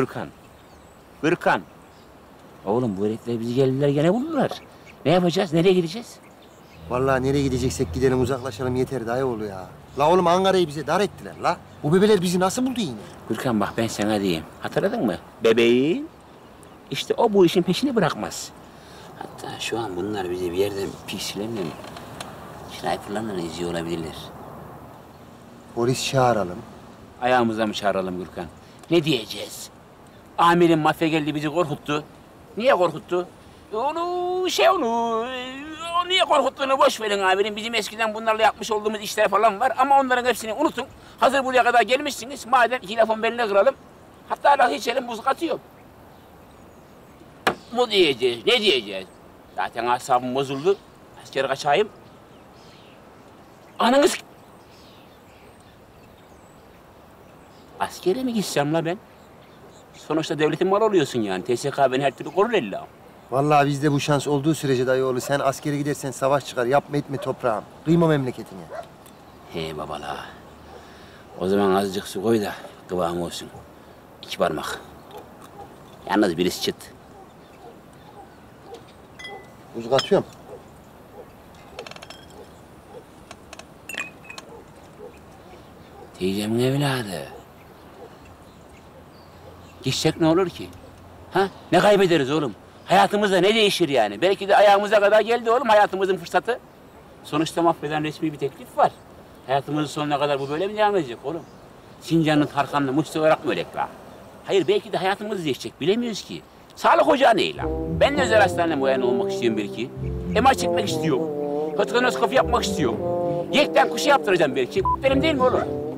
Gürkan. Gürkan. Oğlum bu herifler bizi geldiler gene buldular. Ne yapacağız? Nereye gideceğiz? Vallahi nereye gideceksek gidelim uzaklaşalım yeter dayı oğlu ya. La oğlum Ankara'yı bize dar ettiler la. Bu bebeler bizi nasıl buldu yine? Gürkan bak ben sana diyeyim. Hatırladın mı? Bebeğim. İşte o bu işin peşini bırakmaz. Hatta şu an bunlar bizi bir yerden piksilerle mi? Sniper'larla izliyor olabilirler. Polis çağıralım. Ayağımıza mı çağıralım Gürkan? Ne diyeceğiz? Amirin mafya geldi bizi korkuttu. Niye korkuttu? Onu şey onu, o niye korkuttuğunu boş verin amirim. Bizim eskiden bunlarla yapmış olduğumuz işler falan var ama onların hepsini unutun. Hazır buraya kadar gelmişsiniz. Madem iki lafın beline kıralım. Hatta lafı içelim buz katıyorum. Bu diyeceğiz, ne diyeceğiz? Zaten asabım bozuldu. Asker kaçayım. Ananız... Askere mi gitsem la ben? Sonuçta devletin malı oluyorsun yani. TSK beni her türlü korur illa. Vallahi bizde bu şans olduğu sürece dayı oğlu sen askere gidersen savaş çıkar. Yapma etme toprağım. Kıyma memleketine. He babala. O zaman azıcık su koy da kıvam olsun. İki parmak. Yalnız birisi çıt. Buz katıyorum. Teyzemin evladı. Gitsek ne olur ki? Ha? Ne kaybederiz oğlum? Hayatımızda ne değişir yani? Belki de ayağımıza kadar geldi oğlum hayatımızın fırsatı. Sonuçta mahveden resmi bir teklif var. Hayatımızın sonuna kadar bu böyle mi devam edecek oğlum? Sincan'ın Tarkan'la Mustafa olarak mı ölek la? Hayır belki de hayatımız değişecek bilemiyoruz ki. Sağlık ocağı ne la? Ben de özel hastanede muayene olmak istiyorum belki. MR çekmek istiyorum. Fotokonoskopi yapmak istiyorum. Yekten kuşu yaptıracağım belki. Benim değil mi oğlum?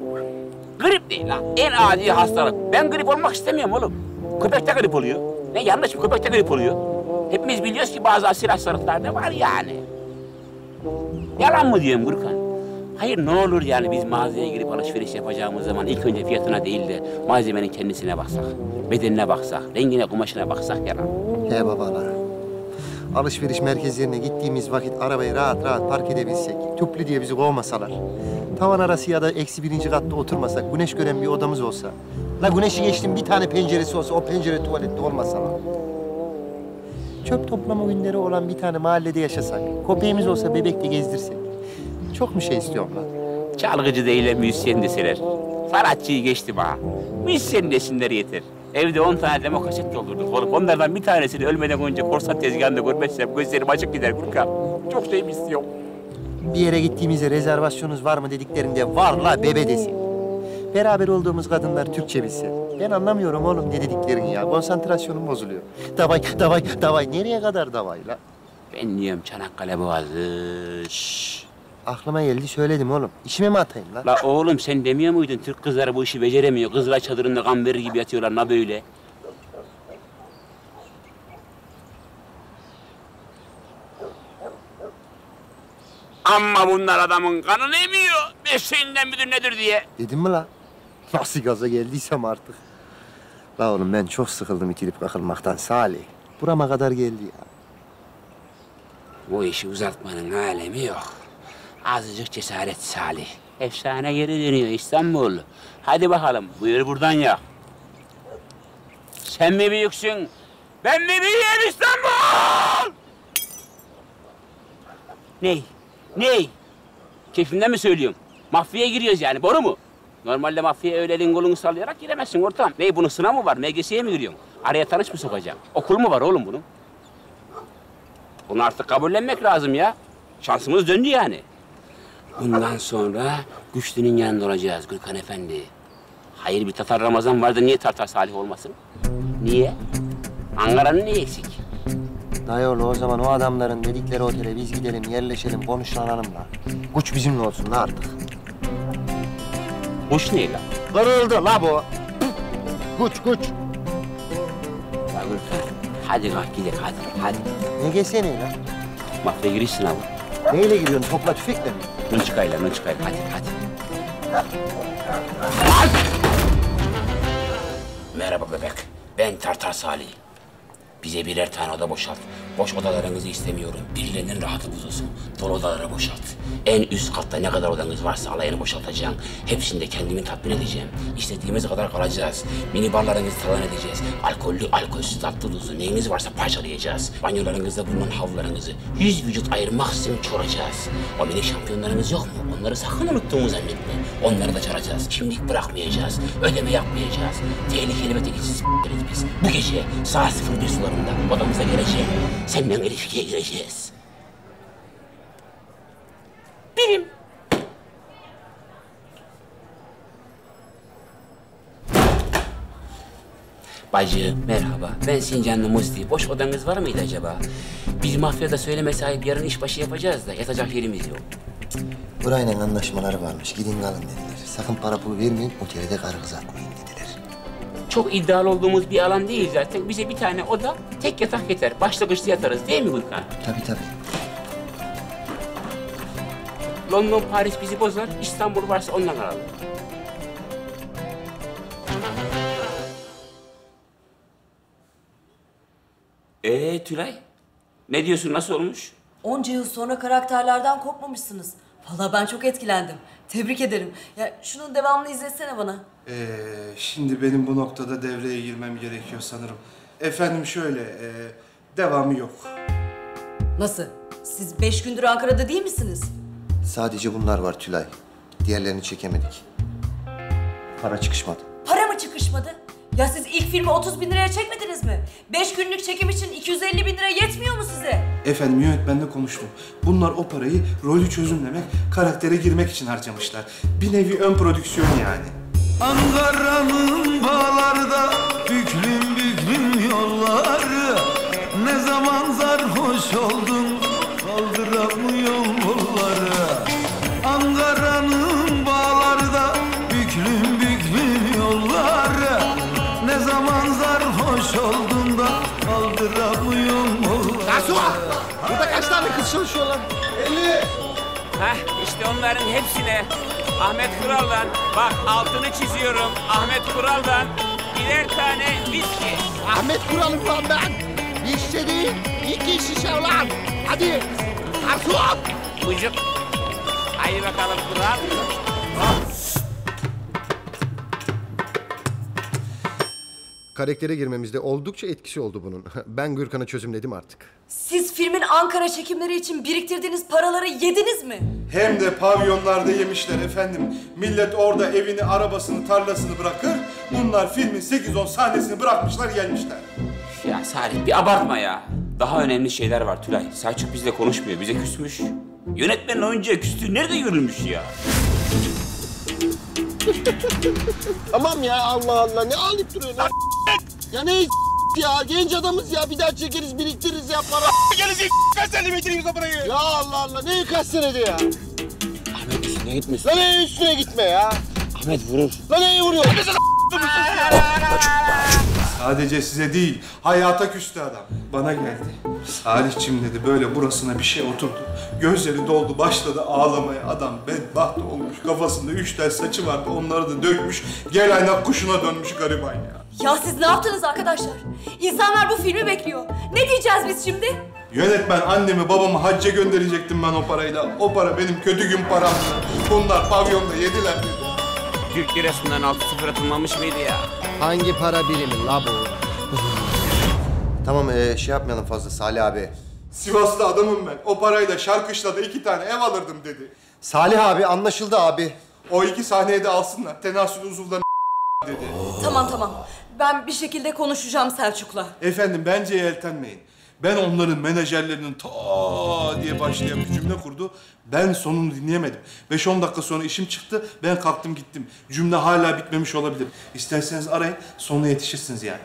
Grip değil la. En adi hastalık. Ben grip olmak istemiyorum oğlum. Köpek de grip oluyor. Ne yanlış mı? Köpek de grip oluyor. Hepimiz biliyoruz ki bazı asil hastalıklar da var yani. Yalan mı diyorum Gürkan? Hayır ne olur yani biz mağazaya girip alışveriş yapacağımız zaman ilk önce fiyatına değil de malzemenin kendisine baksak. Bedenine baksak, rengine, kumaşına baksak yalan. He babalar. Alışveriş merkezlerine gittiğimiz vakit arabayı rahat rahat park edebilsek, tüplü diye bizi kovmasalar, tavan arası ya da eksi birinci katta oturmasak, güneş gören bir odamız olsa, la güneşi geçtim bir tane penceresi olsa, o pencere tuvalette olmasa la. Çöp toplama günleri olan bir tane mahallede yaşasak, köpeğimiz olsa bebekle gezdirsek. Çok mu şey istiyorum lan? Çalgıcı değil de müzisyen deseler. Sanatçıyı geçti bana. Müzisyen desinler yeter. Evde on tane demo kaset doldurduk oğlum. Onlardan bir tanesini ölmeden önce korsan tezgahında görmezsem gözlerim açık gider Gürkan. Çok şey istiyorum. Bir yere gittiğimizde rezervasyonunuz var mı dediklerinde var la bebe desin. Beraber olduğumuz kadınlar Türkçe bilse. Ben anlamıyorum oğlum ne dediklerini ya. Konsantrasyonum bozuluyor. Davay, davay, davay. Nereye kadar davay la? Ben diyorum Çanakkale Boğazı. Şşş. Aklıma geldi söyledim oğlum. İşime mi atayım la? La oğlum sen demiyor muydun Türk kızları bu işi beceremiyor. Kızlar çadırında verir gibi yatıyorlar na böyle. Ama bunlar adamın kanını emiyor. Mesleğinden müdür nedir diye. Dedim mi la? Nasıl gaza geldiysem artık. La oğlum ben çok sıkıldım itilip kakılmaktan Salih. Burama kadar geldi ya. Bu işi uzatmanın alemi yok. Azıcık cesaret Salih. Efsane geri dönüyor İstanbul. Hadi bakalım buyur buradan ya. Sen mi büyüksün? Ben mi büyüğüm İstanbul? Ney? Ney? Keyfimden mi söylüyorum? Mafyaya giriyoruz yani, boru mu? Normalde mafyaya öyle elin kolunu sallayarak giremezsin ortam. Ney bunun sınav mı var? MGS'ye mi giriyorsun? Araya tanış mı sokacağım? Okul mu var oğlum bunun? Bunu artık kabullenmek lazım ya. Şansımız döndü yani. Bundan sonra güçlünün yanında olacağız Gürkan Efendi. Hayır bir Tatar Ramazan vardı niye Tartar Salih olmasın? Niye? Ankara'nın neyi eksik? Dayıoğlu o zaman o adamların dedikleri otele biz gidelim, yerleşelim, konuşlanalım la. Güç bizimle olsun la artık. Hoş ne lan? Kırıldı la bu. Güç güç. Ya Gürkan, hadi kalk gidelim hadi, hadi. Ne gelsene la? Mafya giriş sınavı. Neyle giriyorsun? Topla tüfekle mi? Nınçıkayla, nınçıkayla. Hadi, hadi. Merhaba bebek. Ben Tartar Salih. Bize birer tane oda boşalt. Boş odalarınızı istemiyorum. Birilerinin rahatı bozulsun. Dolu odaları boşalt. En üst katta ne kadar odanız varsa alayını boşaltacağım. Hepsini de kendimi tatmin edeceğim. İstediğimiz kadar kalacağız. Mini barlarınızı talan edeceğiz. Alkollü, alkolsüz, tatlı tuzlu neyiniz varsa parçalayacağız. Banyolarınızda bulunan havlularınızı yüz vücut ayırmaksızın çoracağız. O mini şampiyonlarınız yok mu? Onları sakın unuttuğumu zannetme. Onları da çaracağız. Kimlik bırakmayacağız. Ödeme yapmayacağız. Tehlikeli ve tehlikesiz biz. Bu gece saat 01 sularında odamıza geleceğim. Seninle ilişkiye gireceğiz. Birim. Bacı merhaba. Ben Sincanlı Musti. Boş odanız var mıydı acaba? Biz mafyada söyleme sahip yarın işbaşı yapacağız da yatacak yerimiz yok. Burayla anlaşmaları varmış. Gidin kalın dediler. Sakın para pul vermeyin, otele de karı kız atmayın dediler. Çok iddialı olduğumuz bir alan değil zaten. Bize bir tane oda, tek yatak yeter. Başlangıçta yatarız değil mi Gülkan? Tabii tabii. London, Paris bizi bozar. İstanbul varsa ondan alalım. Ee Tülay, ne diyorsun? Nasıl olmuş? Onca yıl sonra karakterlerden kopmamışsınız. Vallahi ben çok etkilendim. Tebrik ederim. Ya şunun devamını izletsene bana. Ee, şimdi benim bu noktada devreye girmem gerekiyor sanırım. Efendim şöyle, e, devamı yok. Nasıl? Siz beş gündür Ankara'da değil misiniz? Sadece bunlar var Tülay. Diğerlerini çekemedik. Para çıkışmadı. Para mı çıkışmadı? Ya siz ilk filmi 30 bin liraya çekmediniz mi? Beş günlük çekim için 250 bin lira yetmiyor mu size? Efendim yönetmenle konuştum. Bunlar o parayı rolü çözümlemek, karaktere girmek için harcamışlar. Bir nevi ön prodüksiyon yani. Ankara'nın bağlarda büklüm büklüm yolları Ne zaman sarhoş oldun Heh, işte onların hepsine Ahmet Kural'dan, bak altını çiziyorum, Ahmet Kural'dan birer tane viski. Ahmet Kural'ım lan ben. Bir şişe değil, iki şişe ulan. Hadi. Garson. Vücut. Haydi bakalım Kural. Karaktere girmemizde oldukça etkisi oldu bunun. Ben Gürkan'ı çözümledim artık. Siz filmin Ankara çekimleri için biriktirdiğiniz paraları yediniz mi? Hem de pavyonlarda yemişler efendim. Millet orada evini, arabasını, tarlasını bırakır. Bunlar filmin 8-10 sahnesini bırakmışlar gelmişler. Ya Salih bir abartma ya. Daha önemli şeyler var Tülay. Selçuk bizle konuşmuyor, bize küsmüş. Yönetmenin oyuncuya küstüğü nerede görülmüş ya? Tamam ya Allah Allah ne alıp duruyorsun lan? Ya ne ya genç adamız ya bir daha çekeriz biriktiririz ya para. Gelecek kaç sene bitireyim o parayı? Ya Allah Allah ne kaç senede ya? Ahmet üstüne gitmesin. Lan en üstüne gitme ya. Ahmet vurur. Lan neye vuruyor? Sadece size değil, hayata küstü adam. Bana geldi. Salihçim dedi, böyle burasına bir şey oturdu. Gözleri doldu, başladı ağlamaya. Adam bedbaht olmuş, kafasında üç tel saçı vardı, onları da dökmüş. Gel aynak kuşuna dönmüş gariban ya. Ya siz ne yaptınız arkadaşlar? İnsanlar bu filmi bekliyor. Ne diyeceğiz biz şimdi? Yönetmen annemi babamı hacca gönderecektim ben o parayla. O para benim kötü gün paramdı. Bunlar pavyonda yediler dedi. Türk lirasından 6-0 atılmamış mıydı ya? Hangi para birimi la bu? Tamam ee, şey yapmayalım fazla Salih abi. Sivaslı adamım ben. O parayla Şarkışla'da iki tane ev alırdım dedi. Salih abi anlaşıldı abi. O iki sahneyi de alsınlar. Tenasül uzuvlarını dedi. Tamam tamam. Ben bir şekilde konuşacağım Selçuk'la. Efendim bence yeltenmeyin. Ben onların menajerlerinin ta diye başlayan bir cümle kurdu. Ben sonunu dinleyemedim. 5-10 dakika sonra işim çıktı. Ben kalktım gittim. Cümle hala bitmemiş olabilir. İsterseniz arayın. Sonuna yetişirsiniz yani.